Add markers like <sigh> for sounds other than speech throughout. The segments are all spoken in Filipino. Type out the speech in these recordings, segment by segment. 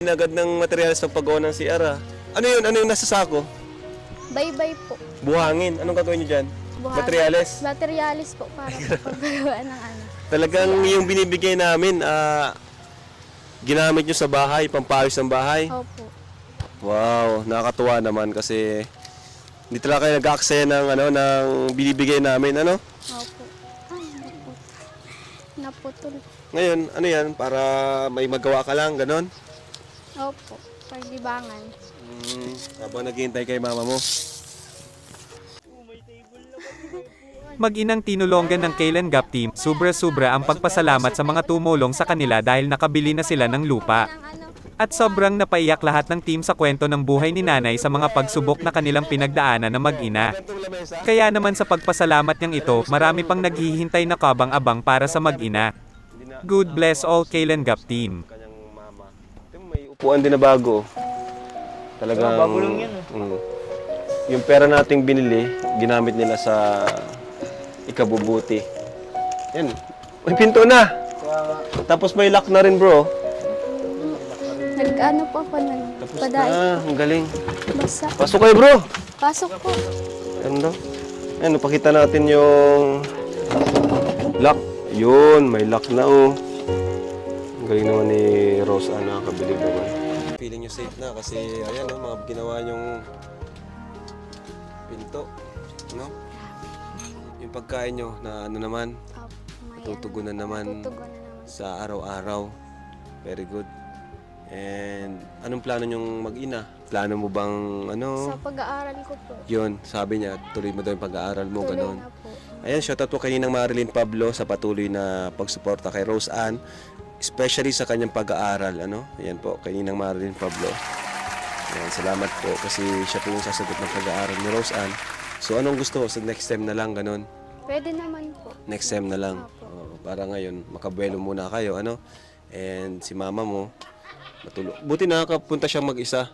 Agad ng materials ng paggawa ng CR ah. Ano yun? Ano yung nasa sako? Bye-bye po. Buhangin. Anong gagawin nyo dyan? Buhangin. Materials. Materialis po para sa paggawa ng ano. Talagang yung binibigay namin, ah, ginamit nyo sa bahay, pampayos ng bahay. Opo. Wow, nakakatuwa naman kasi hindi talaga kayo nag-aaksaya ng ano ng binibigay namin ano. Opo. Ay, naputol. Naputol. Ngayon, ano 'yan para may magawa ka lang ganon. Opo. Pagdibangan. Mm, habang naghihintay kay mama mo. Mag-inang tinulonggan ng Kailan Gap Team, sobra-sobra ang pagpasalamat sa mga tumulong sa kanila dahil nakabili na sila ng lupa. At sobrang napaiyak lahat ng team sa kwento ng buhay ni nanay sa mga pagsubok na kanilang pinagdaanan na mag-ina. Kaya naman sa pagpasalamat niyang ito, marami pang naghihintay na kabang-abang para sa mag-ina. Good bless all Kailan Gap Team. kanyang mama. Ito may upuan din na bago. Talagang bago lang yan, mm. Yung pera nating binili, ginamit nila sa ikabubuti. Yan. May pinto na. Tapos may lock na rin, bro. nag-ano po ako ng Tapos padai. na. Ang galing. Basa. Pasok kayo, bro. Pasok po. Ano? Ayan, pakita natin yung lock. Yun, may lock na oh. Galing naman ni Rose, ah, nakakabilib naman. Feeling nyo safe na kasi ayan oh, mga ginawa yung pinto. No? Yung pagkain nyo na ano naman. May tutugunan naman Tutugon na naman. sa araw-araw. Very good. And anong plano nyong mag-ina? Plano mo bang ano? Sa pag-aaral ko po. Yun, sabi niya, tuloy mo daw yung pag-aaral mo, Tuloy ganon. na po. Ayan, shoutout po kaninang Marilyn Pablo sa patuloy na pagsuporta kay Rose Ann, especially sa kanyang pag-aaral, ano? Ayan po, kaninang Marilyn Pablo. Ayan, salamat po kasi siya po yung sasagot ng pag-aaral ni Rose Ann. So, anong gusto? Sa next time na lang, ganon? Pwede naman po. Next time na lang. Oo, para ngayon, makabuelo muna kayo, ano? And si mama mo, matulog. Buti nakakapunta siyang mag-isa.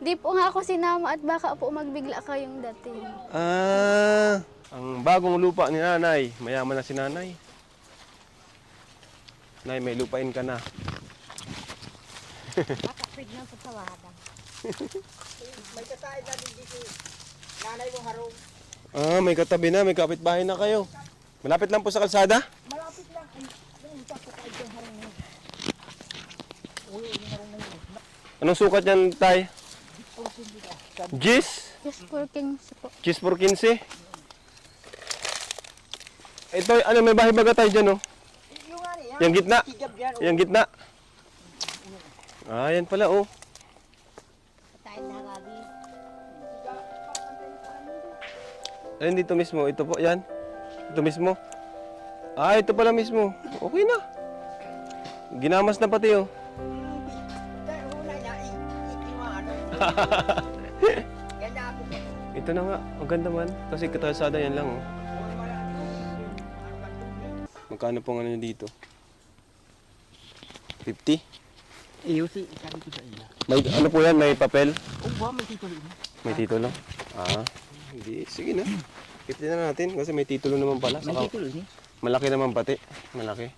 Di po nga ako sinama at baka po magbigla kayong dating. Ah, ang bagong lupa ni nanay. Mayaman na si nanay. Nay, may lupain ka na. <laughs> Ah, may katabi na, may kapitbahay na kayo. Malapit lang po sa kalsada? Malapit lang. Anong sukat yan, Tay? Gis? Just working po. Cheese for 15. Ito, ano, may bahay baga tayo dyan, oh. Yung gitna. Yung gitna. Ah, yan pala, oh. Ayun, dito mismo. Ito po, yan. Ito mismo. Ah, ito pala mismo. Okay na. Ginamas na pati, oh. Ito na nga. Ang ganda man. Kasi katalsada yan lang, oh. Magkano pong ano dito? 50? Iyo si sabi ko sa iya. May, ano po yan? May papel? Oh, ba may titulo. May titulo? Ah, hindi. Sige na. 50 na natin kasi may titulo naman pala. May titulo ni. malaki naman pati. Malaki.